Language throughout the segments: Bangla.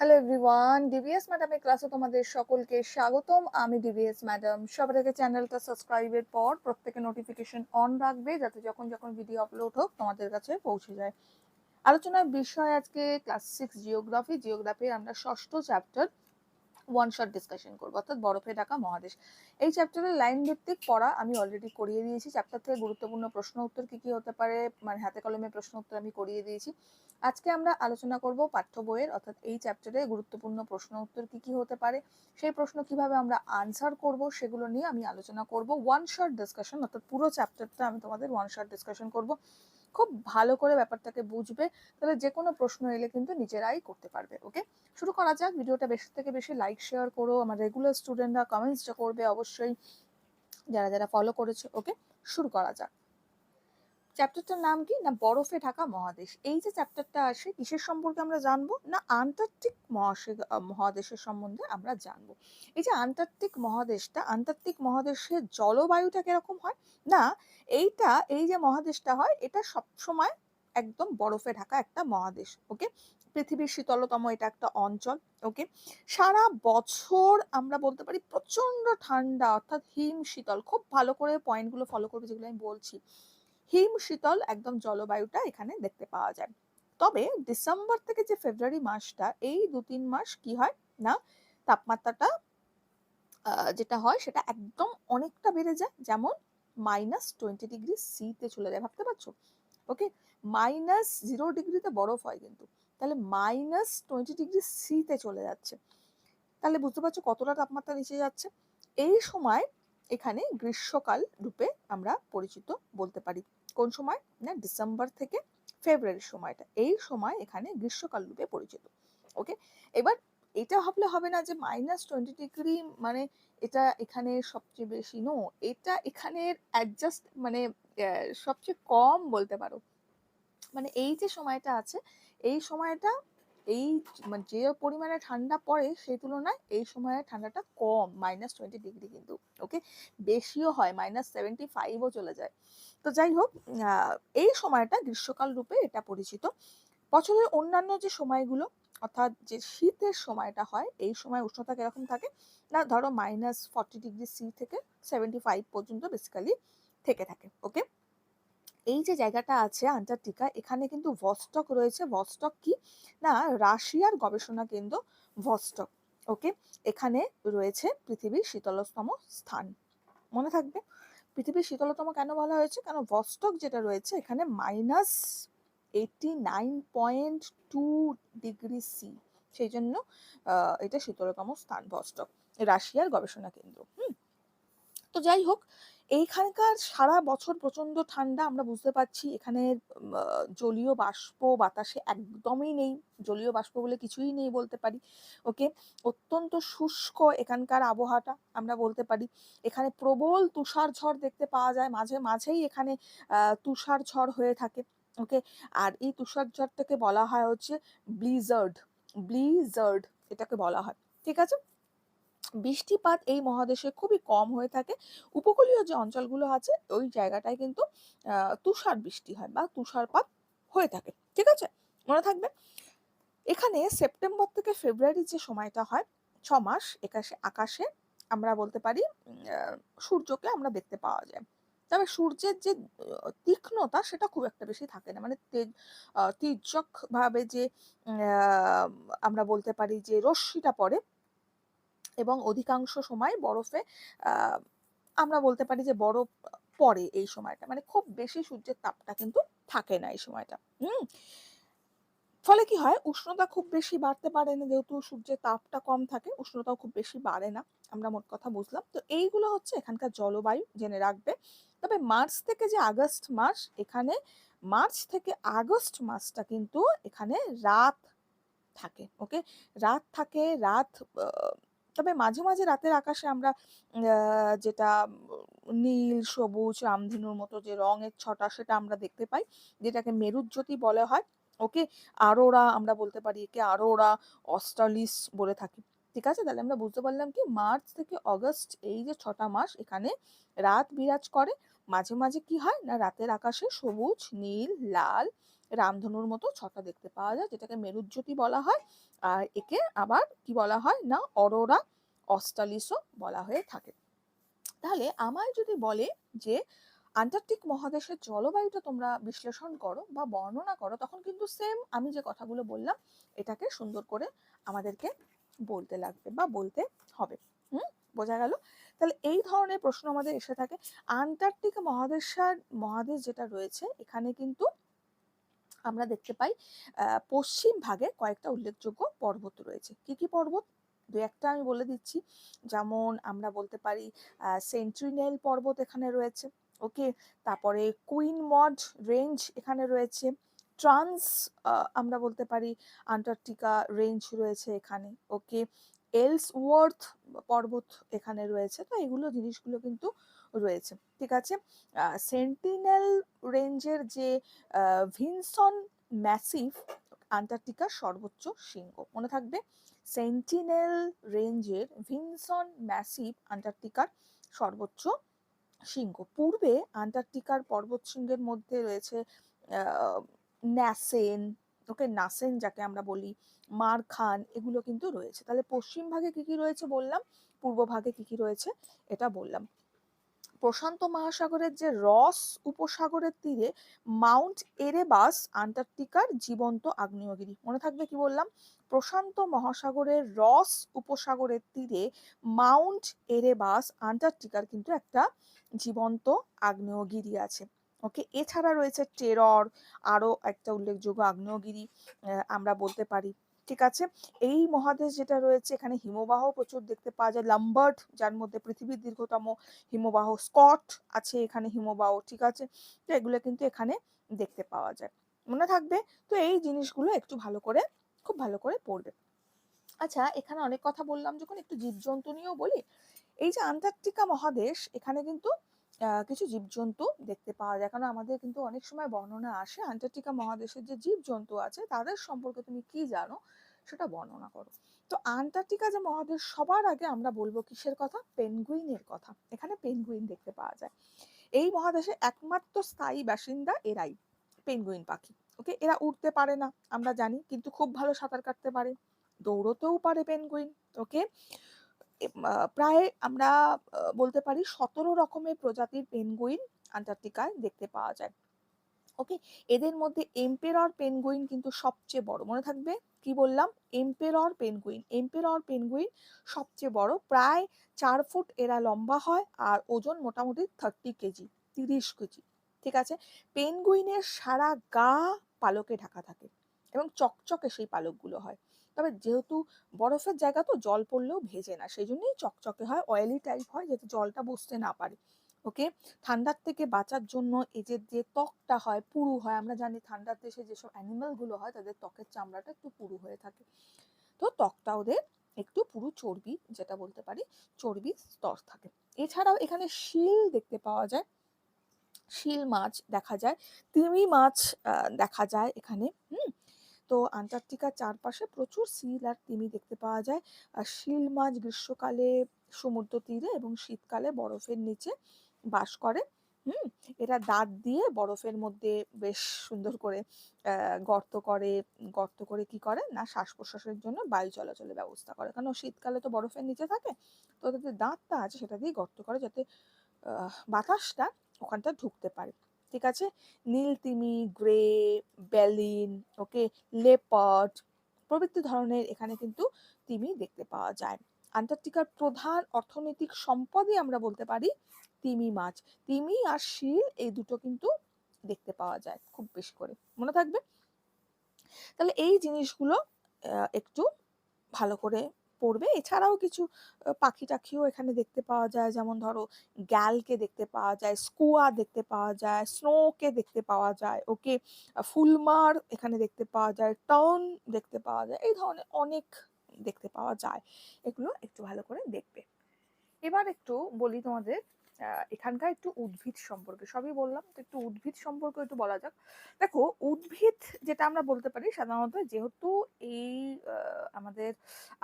হ্যালো এভরিওয়ান ডিবিএস ম্যাডামের ক্লাসে তোমাদের সকলকে স্বাগতম। আমি ডিবিএস ম্যাডাম সবার আগে চ্যানেলটা সাবস্ক্রাইবের পর প্রত্যেকে নোটিফিকেশন অন রাখবে, যাতে যখন যখন ভিডিও আপলোড হোক তোমাদের কাছে পৌঁছে যায়। আলোচনার বিষয় আজকে ক্লাস সিক্স জিওগ্রাফি জিওগ্রাফির আমরা ষষ্ঠ চ্যাপ্টার ওয়ান শট ডিসকাশন করব, অর্থাৎ বরফে ঢাকা মহাদেশ। এই চ্যাপ্টারের লাইন ভিত্তিক পড়া আমি অলরেডি করিয়ে দিয়েছি। চ্যাপ্টার থেকে গুরুত্বপূর্ণ প্রশ্ন উত্তর কি কি হতে পারে মানে হাতে কলমে প্রশ্ন উত্তর আমি করিয়ে দিয়েছি। আজকে আমরা আলোচনা করব পাঠ্য বইয়ের, অর্থাৎ এই চ্যাপ্টারে গুরুত্বপূর্ণ প্রশ্ন উত্তর কি কি হতে পারে, সেই প্রশ্ন কীভাবে আমরা আনসার করব সেগুলো নিয়ে আমি আলোচনা করব। ওয়ান শট ডিসকাশন অর্থাৎ পুরো চ্যাপ্টারটা আমি তোমাদের ওয়ান শট ডিসকাশন করব। খুব ভালো করে ব্যাপারটাকে বুঝবে, তাহলে যে কোনো প্রশ্ন এলে কিন্তু নিজেরাই করতে পারবে ওকে শুরু করা যাক, ভিডিওটা বেশি থেকে বেশি লাইক শেয়ার করো, আমার রেগুলার স্টুডেন্টরা কমেন্টসটা করবে অবশ্যই, যারা যারা ফলো করেছে ওকে শুরু করা যাক। চ্যাপ্টারটার নাম কি? না, বরফে ঢাকা মহাদেশ। এই যে চ্যাপ্টারটা আসে, কিসের সম্পর্কে আমরা জানব? না মহাসাগ মহাদেশের সম্বন্ধে আমরা জানব। এই যে আন্টার্কটিক মহাদেশটা, আন্টার্কটিক মহাদেশের জলবায়ুটা কীরকম হয়? না, এইটা, এই যে মহাদেশটা হয়, এটা সবসময় একদম বরফে ঢাকা একটা মহাদেশ ওকে পৃথিবীর শীতলতম এটা একটা অঞ্চল ওকে সারা বছর আমরা বলতে পারি প্রচণ্ড ঠান্ডা, অর্থাৎ হিম শীতল। খুব ভালো করে পয়েন্টগুলো ফলো করবে যেগুলো আমি বলছি। হিম শীতল একদম জলবায়ুটা এখানে দেখতে পাওয়া যায়। তবে ডিসেম্বর থেকে যে ফেব্রুয়ারি মাসটা, এই দু তিন মাস কি হয় না? তাপমাত্রাটা যেটা হয় সেটা একদম অনেকটা বেড়ে যায়। যেমন মাইনাস টোয়েন্টি ডিগ্রি সিতে চলে যায়, ভাবতে পারছ? ওকে মাইনাস জিরো ডিগ্রিতে বরফ হয় কিন্তু। তাহলে মাইনাস টোয়েন্টি ডিগ্রি সিতে চলে যাচ্ছে। তাহলে বুঝতে পারছ কতটা তাপমাত্রা নিচে যাচ্ছে? এই সময় এখানে গ্রীষ্মকাল রূপে আমরা পরিচিত বলতে পারি। কোন সময়? না ডিসেম্বর থেকে ফেব্রুয়ারির সময়টা। এই সময় এখানে গ্রীষ্মকাল রূপে পরিচিত। ওকে এবার এটা ভাবলে হবে না যে মাইনাস টোয়েন্টি ডিগ্রি মানে এটা এখানে সবচেয়ে বেশি। নো এটা এখানের অ্যাডজাস্ট মানে সবচেয়ে কম বলতে পারো। মানে এই যে সময়টা আছে, এই সময়টা এই মানে যে পরিমাণে ঠান্ডা পড়ে সেই তুলনায় এই সময়ে ঠান্ডাটা কম মাইনাস টোয়েন্টি ডিগ্রি কিন্তু ওকে বেশিও হয় মাইনাস সেভেন্টি ফাইভও চলে যায়। তো যাই হোক এই সময়টা গ্রীষ্মকাল রূপে এটা পরিচিত। বছরের অন্যান্য যে সময়গুলো, অর্থাৎ যে শীতের সময়টা হয়, এই সময় উষ্ণতা কীরকম থাকে? না, ধরো মাইনাস ফর্টি ডিগ্রি সি থেকে সেভেন্টি ফাইভ পর্যন্ত বেসিক্যালি থেকে থাকে এই যে জায়গাটা আছে আন্টার্কটিকা, এখানে কিন্তু ভস্টক রয়েছে। ভস্টক কি? না, রাশিয়ার গবেষণা কেন্দ্র ভস্টক ওকে এখানে রয়েছে পৃথিবীর শীতলতম স্থান। মনে থাকবে? পৃথিবীর শীতলতম কেন বলা হয়েছে? কেন ভস্টক যেটা রয়েছে, এখানে minus eighty nine point two degree C সেই জন্য এটা শীতলতম স্থান ভস্টক রাশিয়ার গবেষণা কেন্দ্র। হুম? তো যাই হোক এইখানকার সারা বছর প্রচণ্ড ঠান্ডা আমরা বুঝতে পারছি। এখানে জলীয় বাষ্প বাতাসে একদমই নেই। জলীয় বাষ্প বলে কিছুই নেই বলতে পারি। ওকে? অত্যন্ত শুষ্ক এখানকার আবহাওয়াটা আমরা বলতে পারি। এখানে প্রবল তুষার ঝড় দেখতে পাওয়া যায়। মাঝে মাঝেই এখানে তুষার ঝড় হয়ে থাকে। ওকে? আর এই তুষার ঝড়টাকে বলা হয় হচ্ছে ব্লিজার্ড। ব্লিজার্ড এটাকে বলা হয়। ঠিক আছে? বৃষ্টিপাত এই মহাদেশে খুবই কম হয়ে থাকে। উপকূলীয় যে অঞ্চলগুলো আছে, ওই জায়গাটায় কিন্তু তুষার বৃষ্টি হয় বা তুষারপাত হয়ে থাকে। ঠিক আছে? মনে থাকবে? এখানে সেপ্টেম্বর থেকে ফেব্রুয়ারি যে সময়টা হয়, ছ মাস, একাশে, আকাশে আমরা বলতে পারি সূর্যকে আমরা দেখতে পাওয়া যায়। তবে সূর্যের যে তীক্ষ্ণতা সেটা খুব একটা বেশি থাকে না। মানে তীর্যক ভাবে যে আমরা বলতে পারি যে রশ্মিটা পড়ে এবং অধিকাংশ সময় বরফে আমরা বলতে পারি যে বরফ পড়ে এই সময়টা। মানে খুব বেশি সূর্যের তাপটা কিন্তু থাকে না এই সময়টা। হুম? ফলে কি হয়? উষ্ণতা খুব বেশি বাড়তে পারে না, যেহেতু সূর্যের তাপটা কম থাকে, উষ্ণতাও খুব বেশি বাড়ে না। আমরা মোট কথা বুঝলাম। তো এইগুলো হচ্ছে এখানকার জলবায়ু জেনে রাখবে। তবে মার্চ থেকে যে আগস্ট মাস, এখানে মার্চ থেকে আগস্ট মাসটা কিন্তু এখানে রাত থাকে, ওকে? রাত থাকে, রাত তবে মাঝে মাঝে রাতের আকাশে আমরা যেটা নীল, সবুজ, রামধেনুর মতো যে রঙের ছটা সেটা আমরা দেখতে পাই, যেটাকে মেরুজ্যোতি বলা হয়। ওকে আরোরা আমরা বলতে পারি, একে আরোরা অস্ট্রালিস বলে থাকি। ঠিক আছে? তাহলে আমরা বুঝতে পারলাম কি মার্চ থেকে অগস্ট এই যে ছটা মাস এখানে রাত বিরাজ করে। মাঝে মাঝে কি হয় না রাতের আকাশে সবুজ, নীল, লাল রামধনুর মতো ছটা দেখতে পাওয়া যায়, যেটাকে মেরুজ্যোতি বলা হয়। আর একে আবার কি বলা হয় না, অরোরা অস্টালিসও বলা হয়ে থাকে। তাহলে আমায় যদি বলে যে আন্টার্কটিক মহাদেশের জলবায়ুটা তোমরা বিশ্লেষণ করো বা বর্ণনা করো, তখন কিন্তু সেম আমি যে কথাগুলো বললাম, এটাকে সুন্দর করে আমাদেরকে বলতে লাগবে বা বলতে হবে। হুম? বোঝা গেল? তাহলে এই ধরনের প্রশ্ন আমাদের এসে থাকে। আন্টার্কটিক মহাদেশের মহাদেশ যেটা রয়েছে, এখানে কিন্তু আমরা দেখতে পাই পশ্চিম ভাগে কয়েকটা উল্লেখযোগ্য পর্বত রয়েছে। কি কি পর্বত? দু একটা আমি বলে দিচ্ছি। যেমন আমরা বলতে পারি সেন্ট্রিনেল পর্বত এখানে রয়েছে, ওকে? তারপরে কুইন মড রেঞ্জ এখানে রয়েছে, ট্রান্স আমরা বলতে পারি, আন্টার্কটিকা রেঞ্জ রয়েছে এখানে, ওকে? এলসওয়ার্থ পর্বত এখানে রয়েছে। তো এগুলো জিনিসগুলো কিন্তু রয়েছে। ঠিক আছে? সেন্টিনেল রেঞ্জের যে ভিনসন ম্যাসিভ আন্টার্কটিকার সর্বোচ্চ শৃঙ্গ। মনে থাকবে? সেন্টিনেল রেঞ্জের ভিনসন ম্যাসিভ আন্টার্কটিকার সর্বোচ্চ শৃঙ্গ। পূর্বে আন্টার্কটিকার পর্বত শৃঙ্গের মধ্যে রয়েছে ন্যাসেন ওকে নাসেন, যাকে আমরা বলি মারখান এগুলো কিন্তু রয়েছে। তাহলে পশ্চিম ভাগে কি কি রয়েছে বললাম? পূর্ব ভাগে কি কি রয়েছে? এটা বললাম। প্রশান্ত মহাসাগরের যে রস উপসাগরের তীরে মাউন্ট এরেবাস আন্টার্কটিকার জীবন্ত আগ্নেয়গিরি। মনে থাকবে কি বললাম? প্রশান্ত মহাসাগরের রস উপসাগরের তীরে মাউন্ট এরেবাস আন্টার্কটিকার কিন্তু একটা জীবন্ত আগ্নেয়গিরি আছে। ওকে? এছাড়া রয়েছে টেরর, আরও একটা উল্লেখযোগ্য আগ্নেয়গিরি আমরা বলতে পারি, ঠিক আছে? এই মহাদেশ যেটা রয়েছে, এখানে হিমবাহ প্রচুর দেখতে পাওয়া যায়। লাম্বার্ট, যার মধ্যে পৃথিবীর দীর্ঘতম হিমবাহ স্কট আছে, এখানে হিমবাহ, ঠিক আছে? তো এগুলো কিন্তু এখানে দেখতে পাওয়া যায়। মনে থাকবে? তো এই জিনিসগুলো একটু ভালো করে, খুব ভালো করে পড়বে। আচ্ছা এখানে অনেক কথা বললাম, যখন একটু জীবজন্তু নিয়েও বলি, এই যে আন্টার্কটিকা মহাদেশ, এখানে কিন্তু কিছু জীবজন্তু দেখতে পাওয়া যায়। কারণ আমাদের কিন্তু অনেক সময় বর্ণনা আসে, আন্টার্কটিকা মহাদেশের যে জীবজন্তু আছে, তাদের সম্পর্কে তুমি কি জানো সেটা বর্ণনা করো। তো আন্টার্কটিকা যে মহাদেশ, সবার আগে আমরা বলব কিসের কথা? পেনগুইনের কথা। এখানে পেনগুইন দেখতে পাওয়া যায়। এই মহাদেশে একমাত্র স্থায়ী বাসিন্দা এরাই পেনগুইন পাখি। ওকে? এরা উঠতে পারে না, আমরা জানি, কিন্তু খুব ভালো সাঁতার কাটতে পারে। দৌড়তেও পারে পেনগুইন ওকে? প্রায় আমরা বলতে পারি সতেরো রকমের প্রজাতির পেনগুইন আন্টার্কটিকায় দেখতে পাওয়া যায়। ওকে? এদের মধ্যে এম্পেরর পেনগুইন কিন্তু সবচেয়ে বড়। মনে থাকবে? কি বললাম? এম্পেরর পেনগুইন এম্পেরর পেনগুইন সবচেয়ে বড়। প্রায় চার ফুট এরা লম্বা হয় আর ওজন মোটামুটি থার্টি কেজি, তিরিশ কেজি। ঠিক আছে? পেনগুইনের সারা গা পালকে ঢাকা থাকে এবং চকচকে সেই পালকগুলো হয়। তবে যেহেতু বরফের জায়গা তো জল পড়লেও ভেজে না সেই জন্যই চকচকে হয় অয়েলি টাইপ হয় যাতে জলটা বসতে না পারে ওকে ঠান্ডার থেকে বাঁচার জন্য এদের যে যে ত্বকটা হয়, পুরু হয়, আমরা জানি ঠান্ডার দেশে যেসব অ্যানিমালগুলো হয়, তাদের ত্বকের চামড়াটা একটু পুরু হয়ে থাকে। তো ত্বকটা ওদের একটু পুরু চর্বি, যেটা বলতে পারি, চর্বি স্তর থাকে। এছাড়াও এখানে শিল দেখতে পাওয়া যায়, শিল মাছ দেখা যায়, তিমি মাছ দেখা যায় এখানে, হুম? তো আন্টার্কটিকার চারপাশে প্রচুর সিল আর তিমি দেখতে পাওয়া যায়। আর শিল মাছ গ্রীষ্মকালে সমুদ্র তীরে এবং শীতকালে বরফের নিচে বাস করে। হুম, এরা দাঁত দিয়ে বরফের মধ্যে বেশ সুন্দর করে গর্ত করে গর্ত করে কি করে না শ্বাস প্রশ্বাসের জন্য বায়ু চলাচলের ব্যবস্থা করে। কারণ শীতকালে তো বরফের নিচে থাকে, তো ওদের যে দাঁতটা আছে সেটা দিয়ে গর্ত করে যাতে বাতাসটা ওখানটা ঢুকতে পারে। ঠিক আছে? নীল তিমি, গ্রে, বেলিন, ওকে লেপার্ড প্রভৃতি ধরনের এখানে কিন্তু তিমি দেখতে পাওয়া যায়। আন্টার্কটিকার প্রধান অর্থনৈতিক সম্পদই আমরা বলতে পারি তিমি মাছ। তিমি আর শিল এই দুটো কিন্তু দেখতে পাওয়া যায় খুব বেশি করে। মনে থাকবে? তাহলে এই জিনিসগুলো একটু ভালো করে পড়বে। এছাড়াও কিছু পাখি টাখিও এখানে দেখতে পাওয়া যায়। যেমন ধরো, গ্যালকে দেখতে পাওয়া যায়, স্কুয়া দেখতে পাওয়া যায়, স্নোকে দেখতে পাওয়া যায়, ওকে? ফুলমার এখানে দেখতে পাওয়া যায়, টন দেখতে পাওয়া যায়। এই ধরনের অনেক দেখতে পাওয়া যায়। এগুলো একটু ভালো করে দেখবে। এবার একটু বলি তোমাদের এখানকার একটু উদ্ভিদ সম্পর্কে, সবই বললাম, তো একটু উদ্ভিদ সম্পর্কে একটু বলা যাক। দেখো, উদ্ভিদ যেটা আমরা বলতে পারি সাধারণত যেহেতু এই আমাদের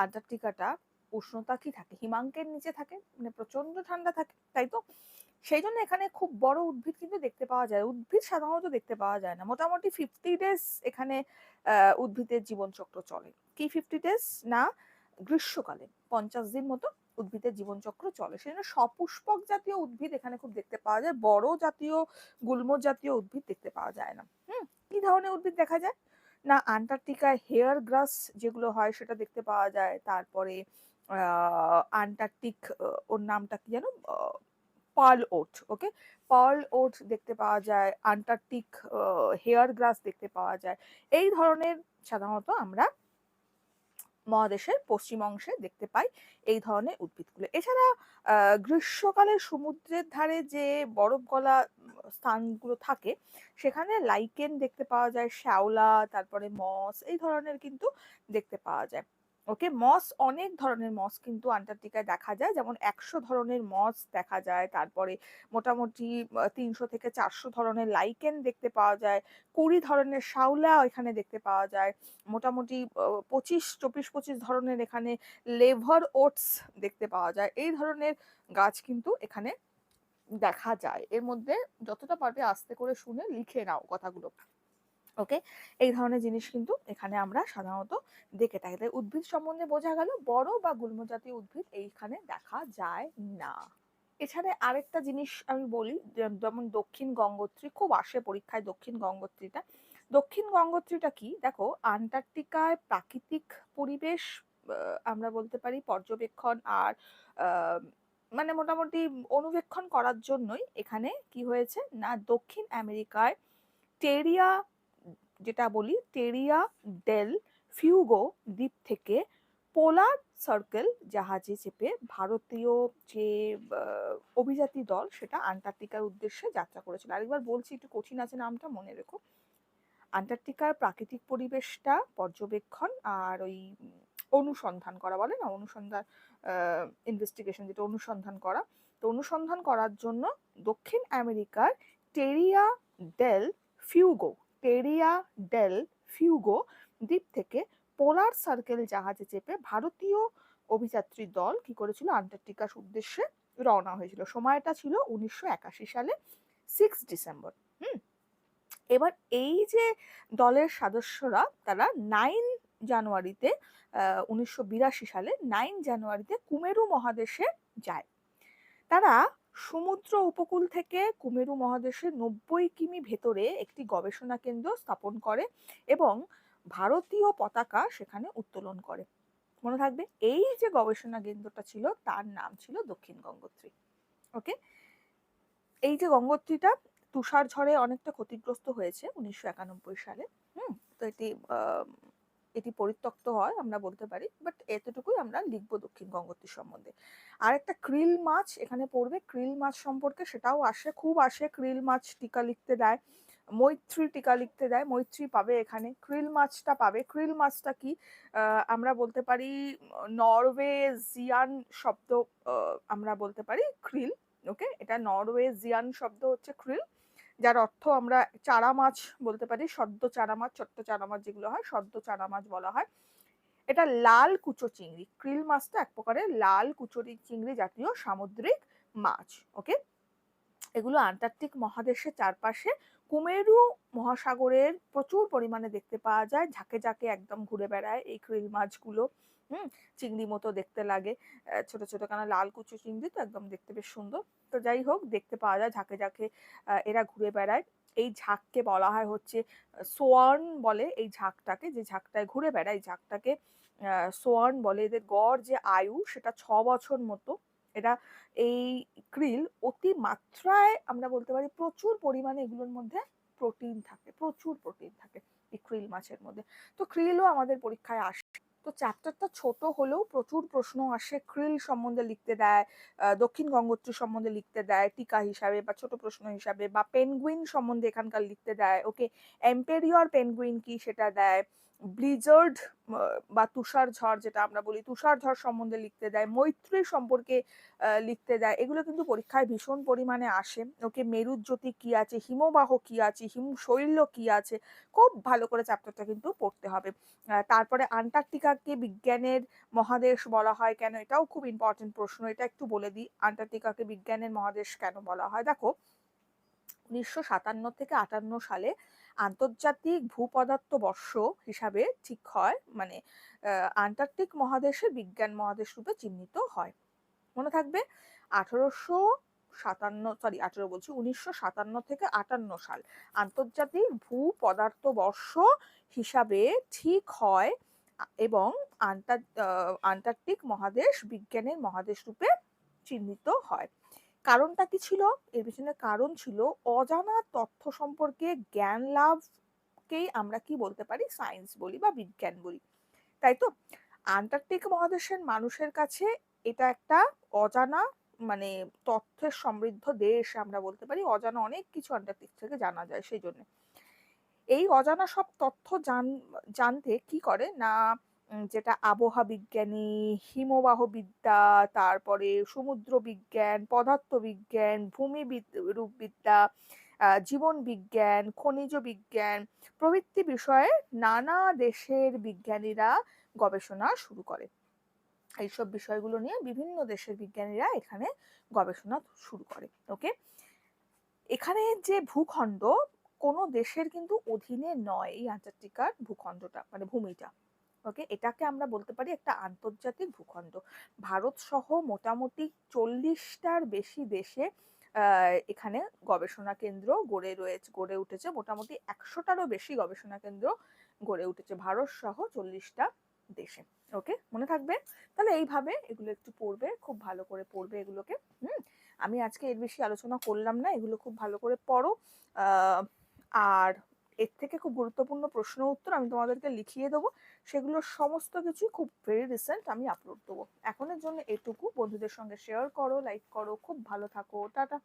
আন্টার্কটিকাটা উষ্ণতা কি থাকে, হিমাঙ্কের নিচে থাকে মানে প্রচণ্ড ঠান্ডা থাকে, তাই তো? সেই জন্য এখানে খুব বড় উদ্ভিদ কিন্তু দেখতে পাওয়া যায়। উদ্ভিদ সাধারণত দেখতে পাওয়া যায় না। মোটামুটি ফিফটি ডেজ এখানে উদ্ভিদের জীবনচক্র চলে। কি ফিফটি ডেজ না, গ্রীষ্মকালে, পঞ্চাশ দিন মতো উদ্ভিদের জীবনচক্র চলে। সেই জন্য সপুষ্পক জাতীয় উদ্ভিদ এখানে খুব দেখতে পাওয়া যায়। বড় জাতীয়, গুল্ম জাতীয় উদ্ভিদ দেখতে পাওয়া যায় না। হুম? কি ধরনের উদ্ভিদ দেখা যায়? না আন্টার্কটিকায় হেয়ার গ্রাস যেগুলো হয় সেটা দেখতে পাওয়া যায়। তারপরে আন্টার্কটিক ওর নামটা কি যেন? পার্ল ওট, ওকে? পার্ল ওট দেখতে পাওয়া যায়। আন্টার্কটিক হেয়ার গ্রাস দেখতে পাওয়া যায়। এই ধরনের সাধারণত আমরা মহাদেশের পশ্চিম অংশে দেখতে পাই এই ধরনের উদ্ভিদগুলো। এছাড়া গ্রীষ্মকালে সমুদ্রের ধারে যে বরফ গলা স্থানগুলো থাকে, সেখানে লাইকেন দেখতে পাওয়া যায়, শ্যাওলা, তারপরে মস, এই ধরনের কিন্তু দেখতে পাওয়া যায়। ওকে? মস অনেক ধরনের মস কিন্তু আন্টার্কটিকায় দেখা যায়। যেমন একশো ধরনের মস দেখা যায়, তারপরে মোটামুটি তিনশো থেকে চারশো ধরনের লাইকেন দেখতে পাওয়া যায়, কুড়ি ধরনের শাওলা এখানে দেখতে পাওয়া যায়, মোটামুটি পঁচিশ, চব্বিশ, পঁচিশ ধরনের এখানে লেভার ওটস দেখতে পাওয়া যায়। এই ধরনের গাছ কিন্তু এখানে দেখা যায়। এর মধ্যে যতটা পারবে আস্তে করে শুনে লিখে নাও কথাগুলো। ওকে? এই ধরনের জিনিস কিন্তু এখানে আমরা সাধারণত দেখে থাকি। তাই উদ্ভিদ সম্বন্ধে বোঝা গেল, বড় বা গুল্ম জাতীয় উদ্ভিদ এইখানে দেখা যায় না। এছাড়া আরেকটা জিনিস আমি বলি যেমন দক্ষিণ গঙ্গোত্রী খুব আসে পরীক্ষায় দক্ষিণ গঙ্গোত্রীটা। দক্ষিণ গঙ্গোত্রীটা কি? দেখো, আন্টার্কটিকায় প্রাকৃতিক পরিবেশ আমরা বলতে পারি পর্যবেক্ষণ আর মানে মোটামুটি অনুবেক্ষণ করার জন্যই এখানে কি হয়েছে? না, দক্ষিণ আমেরিকায় টেরিয়া যেটা বলি টেরিয়া ডেল ফিউগো দ্বীপ থেকে পোলার সার্কেল জাহাজে চেপে ভারতীয় যে অভিযাত্রী দল সেটা আন্টার্কটিকার উদ্দেশ্যে যাত্রা করেছিল। আরেকবার বলছি, একটু কঠিন আছে নামটা, মনে রেখো। আন্টার্কটিকার প্রাকৃতিক পরিবেশটা পর্যবেক্ষণ আর ওই অনুসন্ধান করা বলে না, অনুসন্ধান ইনভেস্টিগেশন যেটা অনুসন্ধান করা। তো অনুসন্ধান করার জন্য দক্ষিণ আমেরিকার টেরিয়া ডেল ফিউগো টেরিয়া ডেল ফিউগো দ্বীপ থেকে পোলার সার্কেল জাহাজে চেপে ভারতীয় অভিযাত্রী দল কি করেছিল? আন্টার্কটিকার উদ্দেশ্যে রওনা হয়েছিল। সময়টা ছিল উনিশশো একাশি সালে সিক্স ডিসেম্বর হুম? এবার এই যে দলের সদস্যরা, তারা নাইন জানুয়ারিতে উনিশশো বিরাশি সালে নাইন জানুয়ারিতে কুমেরু মহাদেশে যায়। তারা সমুদ্র উপকূল থেকে কুমেরু মহাদেশের নব্বই কিমি ভেতরে একটি গবেষণা কেন্দ্র স্থাপন করে এবং ভারতীয় পতাকা সেখানে উত্তোলন করে। মনে থাকবে, এই যে গবেষণা কেন্দ্রটা ছিল, তার নাম ছিল দক্ষিণ গঙ্গোত্রী। ওকে এই যে গঙ্গোত্রীটা তুষার ঝড়ে অনেকটা ক্ষতিগ্রস্ত হয়েছে উনিশশো একানব্বই সালে। হুম? তো এটি এটি পরিত্যক্ত হয়, আমরা বলতে পারি বাট এতটুকুই আমরা লিখব দক্ষিণ গঙ্গোত্রী সম্বন্ধে। আর একটা ক্রিল মাছ এখানে পড়বে, ক্রিল মাছ সম্পর্কে সেটাও আসে, খুব আসে, ক্রিল মাছ টিকা লিখতে দেয়, মৈত্রী টিকা লিখতে দেয়, মৈত্রী পাবে এখানে, ক্রিল মাছটা পাবে, ক্রিল মাছটা কি? আমরা বলতে পারি নরওয়েজিয়ান শব্দ আমরা বলতে পারি ক্রিল ওকে এটা নরওয়েজিয়ান শব্দ হচ্ছে ক্রিল যার অর্থ আমরা চারা মাছ বলতে পারি, সদ্য চারা মাছ, ছোট্ট চারা মাছ যেগুলো হয়, সদ্য চারা মাছ বলা হয়। এটা লাল কুচো চিংড়ি, ক্রিল মাছটা এক প্রকারের লাল কুচোরি চিংড়ি জাতীয় সামুদ্রিক মাছ ওকে এগুলো আন্টার্কটিক মহাদেশের চারপাশে কুমেরু মহাসাগরের প্রচুর পরিমাণে দেখতে পাওয়া যায়। ঝাঁকে ঝাঁকে একদম ঘুরে বেড়ায় এই ক্রিল মাছগুলো। হুম, চিংড়ি মতো দেখতে লাগে। ছোট ছোট কেন লাল কুচু চিংড়ি তো একদম দেখতে বেশ সুন্দর। তো যাই হোক, দেখতে পাওয়া যায় ঝাঁকে ঝাঁকে এরা ঘুরে বেড়ায়। এই ঝাঁককে বলা হয় হচ্ছে সোয়ার্ন বলে এই ঝাঁকটাকে। যে ঝাঁকটায় ঘুরে বেড়ায়, এই ঝাঁকটাকে সোয়ার্ন বলে। এদের গড় যে আয়ু, সেটা ছ বছর মতো। এরা এই ক্রিল অতি মাত্রায় আমরা বলতে পারি প্রচুর পরিমাণে এগুলোর মধ্যে প্রোটিন থাকে, প্রচুর প্রোটিন থাকে এই ক্রিল মাছের মধ্যে। তো ক্রিলও আমাদের পরীক্ষায় আসে। তো চ্যাপ্টারটা ছোট হলেও প্রচুর প্রশ্ন আসে, ক্রিল সম্বন্ধে লিখতে দেয় দক্ষিণ গঙ্গোত্রী সম্বন্ধে লিখতে দেয়, টিকা হিসাবে বা ছোট প্রশ্ন হিসাবে, বা পেনগুইন সম্বন্ধে এখানকার লিখতে দেয়, ওকে, এম্পেরিয়র পেনগুইন কি সেটা দেয় ব্লিজার্ড বা তুষার ঝড় যেটা আমরা বলি, তুষার ঝড় সম্বন্ধে লিখতে দেয়, মৈত্রী সম্পর্কে লিখতে দেয়, এগুলো কিন্তু পরীক্ষায় ভীষণ পরিমাণে আসে। ওকে, মেরুজ্যোতি কি আছে, হিমবাহ কি আছে, হিম শৈল্য কি আছে, খুব ভালো করে চ্যাপ্টারটা কিন্তু পড়তে হবে। তারপরে আন্টার্কটিকাকে বিজ্ঞানের মহাদেশ বলা হয় কেন? এটাও খুব ইম্পর্টেন্ট প্রশ্ন, এটা একটু বলে দিই। আন্টার্কটিকাকে বিজ্ঞানের মহাদেশ কেন বলা হয়? দেখো, উনিশশো সাতান্ন থেকে আটান্ন সালে আন্তর্জাতিক ভূপদার্থ বর্ষ হিসাবে ঠিক হয় মানে আন্টার্কটিক মহাদেশে বিজ্ঞান মহাদেশ রূপে চিহ্নিত হয়। মনে থাকবে আঠারোশো সাতান্ন সরি আঠারো বলছি, উনিশশো সাতান্ন থেকে আটান্ন সাল আন্তর্জাতিক ভূ পদার্থ বর্ষ হিসাবে ঠিক হয় এবং আন্টার্কটিক মহাদেশ বিজ্ঞানের মহাদেশ রূপে চিহ্নিত হয়। কারণটা কি ছিল? এর পিছনে কারণ ছিল অজানা তথ্য সম্পর্কে জ্ঞান লাভকেই আমরা কি বলতে পারি? সায়েন্স বলি বা বিজ্ঞান বলি। তাই তো? আন্টার্কটিক মহাদেশের মানুষের কাছে এটা একটা অজানা মানে তথ্যের সমৃদ্ধ দেশ আমরা বলতে পারি। অজানা অনেক কিছু আন্টার্কটিক থেকে জানা যায় সেই জন্য এই অজানা সব তথ্য জান, জানতে কি করে? না যেটা আবহাওয়া বিজ্ঞানী, হিমবাহ বিদ্যা, তারপরে সমুদ্র বিজ্ঞান পদার্থ বিজ্ঞান ভূমি রূপবিদ্যা জীবন বিজ্ঞান, খনিজ বিজ্ঞান, প্রভৃতি বিষয়ে নানা দেশের বিজ্ঞানীরা গবেষণা শুরু করে। এইসব বিষয়গুলো নিয়ে বিভিন্ন দেশের বিজ্ঞানীরা এখানে গবেষণা শুরু করে, ওকে? এখানে যে ভূখণ্ড কোনো দেশের কিন্তু অধীনে নয়, এই আন্টার্কটিকার ভূখণ্ডটা মানে ভূমিটা। ওকে? এটাকে আমরা বলতে পারি একটা আন্তর্জাতিক ভূখণ্ড। ভারত সহ মোটামুটি চল্লিশটার বেশি দেশে এখানে গবেষণা কেন্দ্র গড়ে রয়েছে, গড়ে উঠেছে। মোটামুটি একশোটারও বেশি গবেষণা কেন্দ্র গড়ে উঠেছে ভারত সহ চল্লিশটা দেশে। ওকে? মনে থাকবে? তাহলে এইভাবে এগুলো একটু পড়বে, খুব ভালো করে পড়বে এগুলোকে। হুম? আমি আজকে এর বেশি আলোচনা করলাম না, এগুলো খুব ভালো করে পড়ো। আর এর থেকে খুব গুরুত্বপূর্ণ প্রশ্ন উত্তর আমি তোমাদেরকে লিখিয়ে দেবো। সেগুলো সমস্ত কিছুই খুব ভেরি রিসেন্ট আমি আপলোড দেবো। এখনের জন্য এটুকু। বন্ধুদের সঙ্গে শেয়ার করো লাইক করো, খুব ভালো থাকো। টাটা।